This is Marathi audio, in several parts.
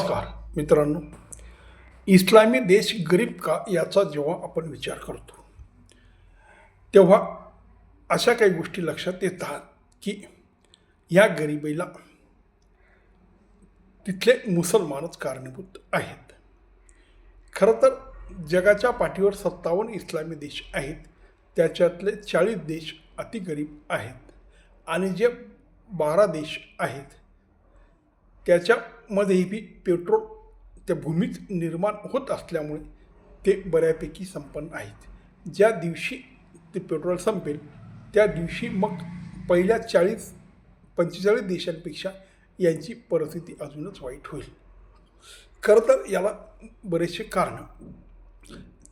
नमस्कार. मित्रांनो इस्लामी देश गरीब का याचा जेव्हा आपण विचार करतो तेव्हा अशा काही गोष्टी लक्षात येतात की या गरिबीला तिथले मुसलमानच कारणीभूत आहेत. खरं तर जगाच्या पाठीवर सत्तावन्न इस्लामी देश आहेत त्याच्यातले चाळीस देश अतिगरीब आहेत आणि जे बारा देश आहेत त्याच्या बी पेट्रोल त्या भूमीत निर्माण होत असल्यामुळे ते बऱ्यापैकी संपन्न आहेत. ज्या दिवशी ते पेट्रोल संपेल त्या दिवशी मग पहिल्या चाळीस पंचेचाळीस देशांपेक्षा यांची परिस्थिती अजूनच वाईट होईल. खरं तर याला बरेचसे कारणं.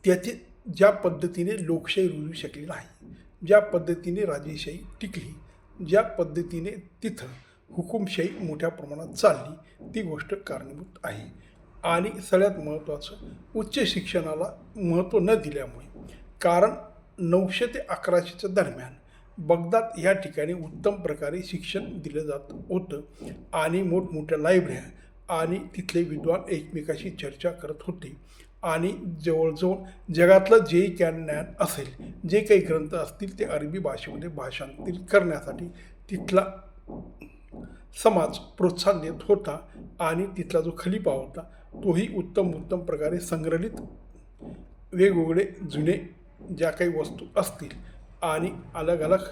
त्याचे ज्या पद्धतीने लोकशाही रुजू शकली नाही ज्या पद्धतीने राजेशाही टिकली ज्या पद्धतीने तिथं हुकुमशाही मोठ्या प्रमाणात चालली. ती गोष्ट कारणीभूत आहे. आणि सगळ्यात महत्त्वाचं उच्च शिक्षणाला महत्त्व न दिल्यामुळे कारण नऊशे ते अकराशेच्या दरम्यान बगदाद या ठिकाणी उत्तम प्रकारे शिक्षण दिलं जात होतं आणि मोठमोठ्या लायब्रऱ्या आणि तिथले विद्वान एकमेकाशी चर्चा करत होते. आणि जवळजवळ जगातलं जे ज्ञान ज्ञान असेल जे काही ग्रंथ असतील ते अरबी भाषेमध्ये भाषांतरित करण्यासाठी तिथला समाज प्रोत्साहन देत होता आणि तिथला जो खलिफा होता तोही उत्तम उत्तम प्रकारे संग्रहित वेगवेगळे जुने ज्या काही वस्तू असतील आणि अलग अलग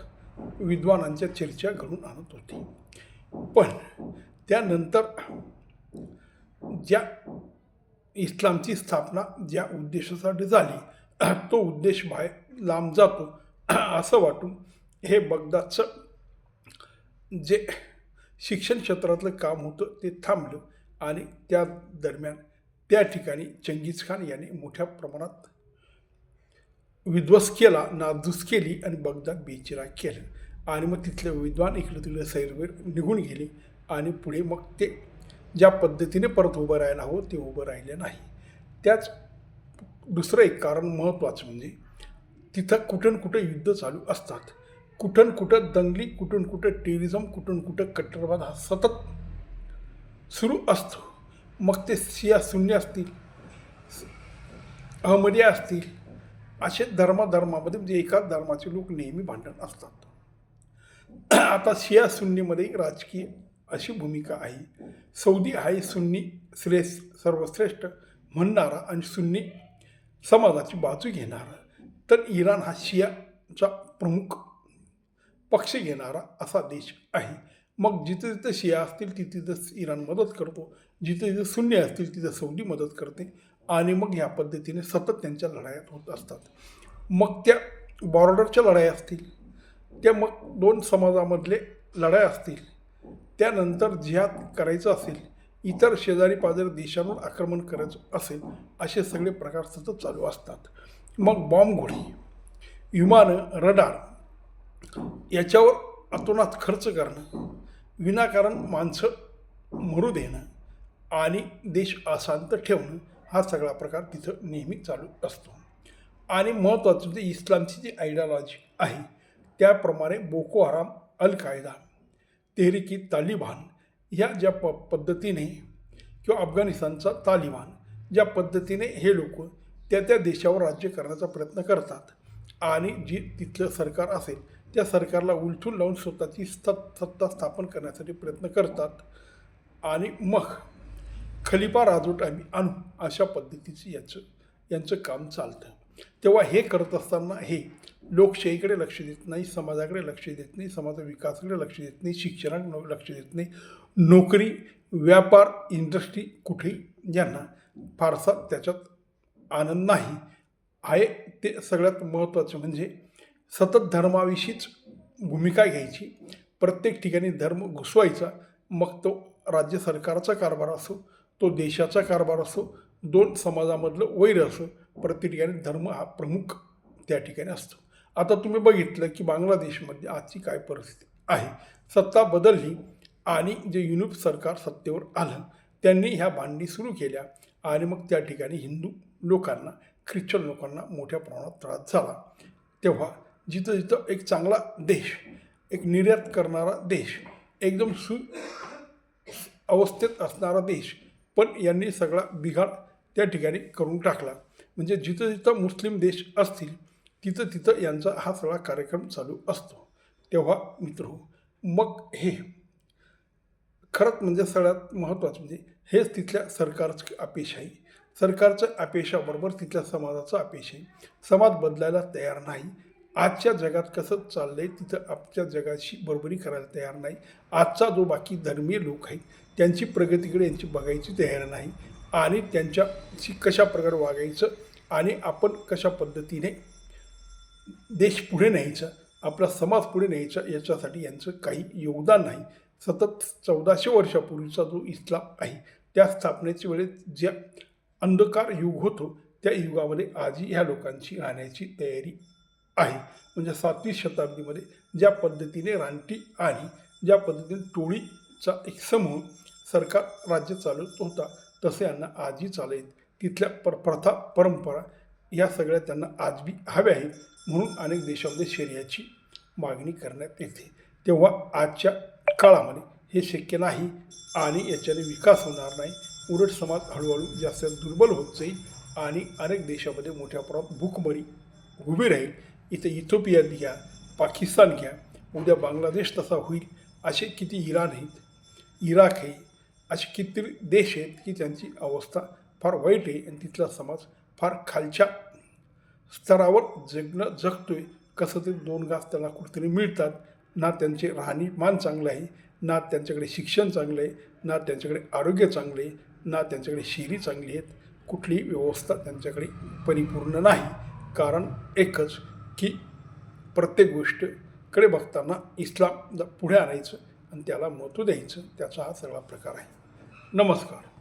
विद्वानांच्या चर्चा घडून आणत होती. पण त्यानंतर ज्या इस्लामची स्थापना ज्या उद्देशासाठी झाली तो उद्देश बाहेर लांब जातो असं वाटून हे बगदादचं जे शिक्षण क्षेत्रातलं काम होतं ते थांबलं आणि त्या दरम्यान त्या ठिकाणी चंगीज खान यांनी मोठ्या प्रमाणात विध्वस केला नादूस केली आणि बगदाद बेचिरा केलं. आणि मग तिथले विद्वान इकडे तिकडे सैरवेर निघून गेले आणि पुढे मग ते ज्या पद्धतीने परत उभं राहायला हवं ते उभं राहिले नाही. त्याच दुसरं एक कारण महत्त्वाचं म्हणजे तिथं कुठं कुठं युद्ध चालू असतात. कुठं कुठं दंगली कुठून कुठं टेरिझम कुठून कुठं कट्टरवाद हा सतत सुरू असतो. मग ते सिया शून्य असतील अहमदिया असतील असे धर्माधर्मामध्ये म्हणजे एकाच धर्माचे लोक नेहमी भांडण असतात. आता शिया सुन्नीमध्ये राजकीय अशी भूमिका आहे. सौदी आहे सुन्नी श्रेष्ठ सर्वश्रेष्ठ म्हणणारा आणि सुन्नी समाजाची बाजू घेणारा. तर इराण हा शियाचा प्रमुख पक्ष घेणारा असा देश आहे. मग जिथे जिथं शिया असतील तिथे तिथं इराण मदत करतो. जिथे जिथं शून्य असतील तिथं सौदी मदत करते. आणि मग ह्या पद्धतीने सतत त्यांच्या लढाया होत असतात. मग त्या बॉर्डरच्या लढाई असतील त्या मग दोन समाजामधले लढाई असतील त्यानंतर जिहाद करायचं असेल इतर शेजारी पाजारी देशांवर आक्रमण करायचं असेल असे सगळे प्रकार सतत चालू असतात. मग बॉम्बघोडी विमानं रडार याच्यावर अतोनात खर्च करणं विनाकारण माणसं मरू देणं आणि देश अशांत ठेवणं हा सगळा प्रकार तिथं नेहमी चालू असतो. आणि महत्त्वाचं म्हणजे इस्लामची जी आयडियॉलॉजी आहे त्याप्रमाणे बोको हराम अल कायदा तेहरिकी तालिबान ह्या ज्या प पद्धतीने किंवा अफगाणिस्तानचा तालिबान ज्या पद्धतीने हे लोक त्या त्या देशावर राज्य करण्याचा प्रयत्न करतात आणि जी तिथलं सरकार असेल त्या सरकारला उलथून लावून स्वतःची सत सत्ता स्थापन करण्यासाठी प्रयत्न करतात. आणि मग खलिफा राजवट आम्ही आणू अशा पद्धतीचं याचं यांचं काम चालतं. तेव्हा हे करत असताना हे लोकशाहीकडे लक्ष देत नाही समाजाकडे लक्ष देत नाही समाजा विकासाकडे लक्ष देत नाही शिक्षणाकडे लक्ष देत नाही. नोकरी व्यापार इंडस्ट्री कुठेही यांना फारसा त्याच्यात आनंद नाही. आहे ते सगळ्यात महत्त्वाचं म्हणजे सतत धर्माविषयीच भूमिका घ्यायची. प्रत्येक ठिकाणी धर्म घुसवायचा. मग तो राज्य सरकारचा कारभार असो तो देशाचा कारभार असो दोन समाजामधलं वैर असो प्रत्येक ठिकाणी धर्म हा प्रमुख त्या ठिकाणी असतो. आता तुम्ही बघितलं की बांगलादेशमध्ये आजची काय परिस्थिती आहे. सत्ता बदलली आणि जे युनिप सरकार सत्तेवर आलं त्यांनी ह्या भांडणी सुरू केल्या आणि मग त्या ठिकाणी हिंदू लोकांना ख्रिश्चन लोकांना मोठ्या प्रमाणात त्रास झाला. तेव्हा जिथं जिथं एक चांगला देश एक निर्यात करणारा देश एकदम सु अवस्थेत असणारा देश पण यांनी सगळा बिघाड त्या ठिकाणी करून टाकला. म्हणजे जिथं जिथं मुस्लिम देश असतील तिथं तिथं यांचा हा सगळा कार्यक्रम चालू असतो. तेव्हा मित्र हो, मग हे खरंच म्हणजे सगळ्यात महत्त्वाचं म्हणजे हेच तिथल्या सरकारची अपेक्षा आहे. सरकारच्या अपेक्षाबरोबर तिथल्या समाजाचं अपेक्षा आहे. समाज बदलायला तयार नाही. आजच्या जगात कसं चाललं आहे तिथं आजच्या जगाशी बरोबरी करायला तयार नाही. आजचा जो बाकी धर्मीय लोक आहेत त्यांची प्रगतीकडे यांची बघायची तयार नाही आणि त्यांच्याशी कशा प्रकारे वागायचं आणि आपण कशा पद्धतीने देश पुढे न्यायचा आपला समाज पुढे न्यायचा याच्यासाठी यांचं काही योगदान नाही. सतत चौदाशे वर्षापूर्वीचा जो इस्लाम आहे त्या स्थापनेच्या वेळेस ज्या अंधकार युग होतो त्या युगामध्ये आजही ह्या लोकांची राहण्याची तयारी आहे. म्हणजे सातवी शताब्दीमध्ये ज्या पद्धतीने रानटी आणि ज्या पद्धतीने टोळीचा एक समूह सरकार राज्य चालवत होता तसे यांना आजही चालेल तिथल्या पर प्रथा परंपरा या सगळ्या त्यांना आजबी हव्या आहेत म्हणून अनेक देशामध्ये शर्याची मागणी करण्यात येते. तेव्हा आजच्या काळामध्ये हे शक्य नाही आणि याच्याने विकास होणार नाही. उलट समाज हळूहळू जास्त दुर्बल होत जाईल आणि अनेक देशामध्ये मोठ्या प्रमाणात भूकमरी उभी राहील. इथं इथोपिया घ्या पाकिस्तान घ्या उद्या बांगलादेश तसा होईल असे किती इराण आहेत इराक आहे असे किती देश आहेत की त्यांची अवस्था फार वाईट आहे आणि तिथला समाज फार खालच्या स्तरावर जगणं जगतो आहे कसं तरी दोन घास त्याला कुठेतरी मिळतात. ना त्यांचे राहणीमान चांगलं आहे ना त्यांच्याकडे शिक्षण चांगलं आहे ना त्यांच्याकडे आरोग्य चांगले आहे ना त्यांच्याकडे शेरी चांगली आहेत. कुठलीही व्यवस्था त्यांच्याकडे परिपूर्ण नाही. कारण एकच की प्रत्येक गोष्टकडे बघताना इस्लाम पुढे आणायचं आणि त्याला महत्त्व द्यायचं त्याचा हा सगळा प्रकार आहे. नमस्कार.